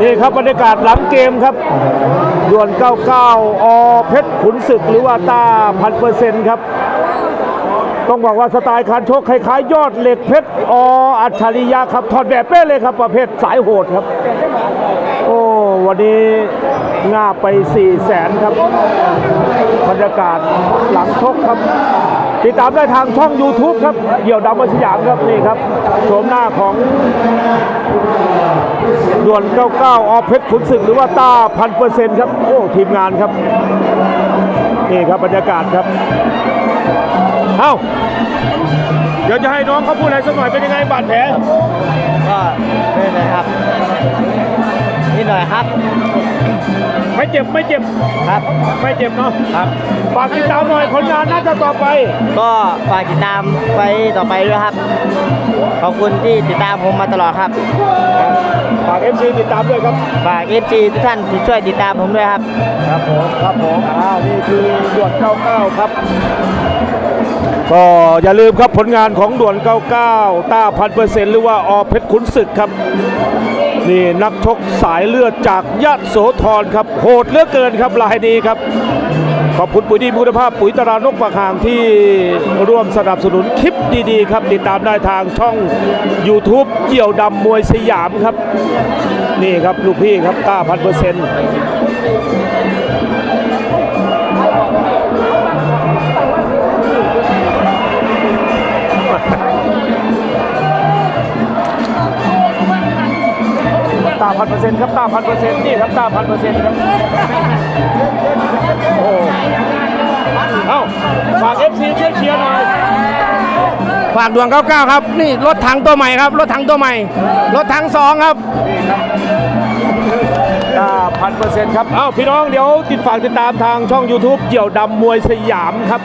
นี่ครับบรรยากาศหลังเกมครับด่วน 99 อเพชรขุนศึกหรือว่าตาพันเปอร์เซ็นต์ครับต้องบอกว่าสไตล์การชกคล้ายๆ ยอดเหล็กเพชรออัจฉริยะครับถอดแบบเป้เลยครับ ประเภทสายโหดครับ โอ้วันนี้งาไป4ี่แสนครับ บรรยากาศหลังชกครับ ติดตามได้ทางช่อง YouTube ครับเหี่ยวดำมาสยามครับนี่ครับโฉมหน้าของ ด่วน 99อเพชรขุนศึกหรือว่าต้าพันเปอร์เซ็นต์ครับ โอ้ ทีมงานครับ นี่ครับบรรยากาศครับ เอ้า เดี๋ยวจะให้น้องเขาพูดอะไรสักหน่อยเป็นยังไงบาดแผล ก็ไม่เป็นไรครับ นิดหน่อยครับ ไม่เจ็บไม่เจ็บ ครับ ไม่เจ็บเนาะครับ ฝากติดตามหน่อยผลงานน่าจะต่อไป ก็ฝากติดตามไฟต์ต่อไปด้วยครับ ขอบคุณที่ติดตามผมมาตลอดครับ ฝาก FC ติดตามด้วยครับ ฝากเอฟซีทุกท่านที่ช่วยติดตามผมด้วยครับ ครับผมครับผมอ้าวนี่คือด่วน99 ครับ ก็อย่าลืมครับผลงานของด่วน 99 ต้าพันเปอร์เซ็นต์หรือว่าอเพชรขุนศึกครับ นี่นักชกสายเลือดจากยะโสธรครับ โหดเหลือเกินครับรายนี้ครับ ขอบคุณปุ๋ยดีคุณภาพปุ๋ยตรานกปากหางที่ร่วมสนับสนุนคลิปดีๆครับ ติดตามได้ทางช่อง YouTube เกี่ยวดำมวยสยามครับ นี่ครับลูกพี่ครับต้าพันเปอร์เซ็นต์ตาพันเปอร์เซ็นต์ครับตาพันเปอร์เซ็นต์นี่ครับตาพันเปอร์เซ็นต์ครับโอ้ อฟซีช่วยเชียร์หน่อยฝากดวง99ครับ นี่รถถังตัวใหม่ครับ รถถังตัวใหม่ รถถังสองครับตาพันเปอร์เซ็นต์ครับเอ้าพี่น้องเดี๋ยวติดฝากติดตามทางช่อง YouTube เกี่ยวดำมวยสยามครับ